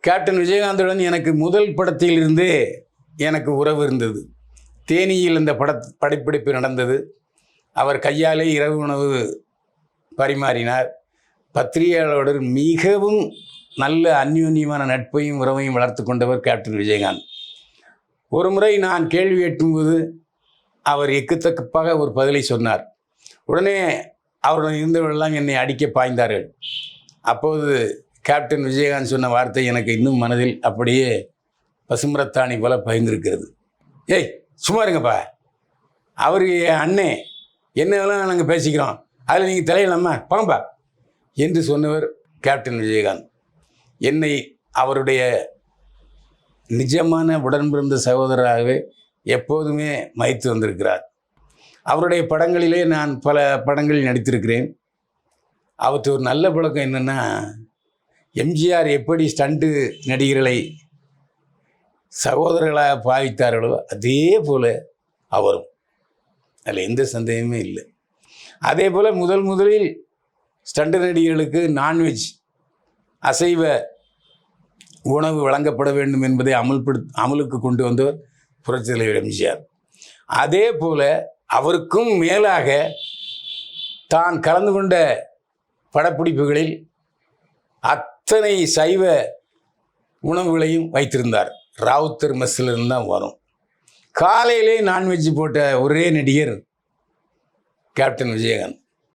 Captain விஜயகாந்துடன் எனக்கு முதல் படத்திலிருந்தே எனக்கு உறவு இருந்தது. தேனியில் இந்த பட படப்பிடிப்பு நடந்தது. அவர் கையாலே இரவு உணவு பரிமாறினார். பத்திரிகையாளருடன் மிகவும் நல்ல அந்யோன்யமான நட்பையும் உறவையும் வளர்த்து கொண்டவர் கேப்டன் விஜயகாந்த். ஒரு முறை நான் கேள்வி கேட்கும்போது அவர் எக்குத்தக்கப்பாக ஒரு பதிலை சொன்னார். உடனே அவருடன் இருந்தவர்களெல்லாம் என்னை அடிக்க பாய்ந்தார்கள். அப்போது கேப்டன் விஜயகாந்த் சொன்ன வார்த்தை எனக்கு இன்னும் மனதில் அப்படியே பசுமரத்தாணி போல பகிர்ந்திருக்கிறது ஏய் சும்மா இருங்கப்பா. அவர் என் அண்ணே. என்னவெல்லாம் நாங்கள் பேசிக்கிறோம்? அதில் நீங்கள் தலையிடலாமா? போங்கப்பா. என்று சொன்னவர் கேப்டன் விஜயகாந்த். என்னை அவருடைய நிஜமான உடன்பிறந்த சகோதரராகவே எப்போதுமே மதித்து வந்திருக்கிறார். அவருடைய படங்களிலே நான் பல படங்களில் நடித்திருக்கிறேன். அவற்று ஒரு நல்ல பழக்கம் என்னென்னா எம்ஜிஆர் எப்படி ஸ்டண்ட்டு நடிகர்களை சகோதரர்களாக பாவித்தார்களோ அதே போல் அவரும். அதில் எந்த சந்தேகமே இல்லை. அதே போல் முதல் முதலில் ஸ்டண்ட் நடிகர்களுக்கு நான்வெஜ் அசைவ உணவு வழங்கப்பட வேண்டும் என்பதை அமல்படு அமலுக்கு கொண்டு வந்தவர் புரட்சி தலைவர் எம்ஜிஆர். அதே போல் அவருக்கும் மேலாக தான் கலந்து கொண்ட படப்பிடிப்புகளில் அத்தனை சைவ உணவுகளையும் வைத்திருந்தார். ராவுத்தர் மெஸ்ஸிலிருந்து தான் வரும். காலையிலே நான்வெஜ் போட்ட ஒரே நடிகர் கேப்டன் விஜயகாந்த்.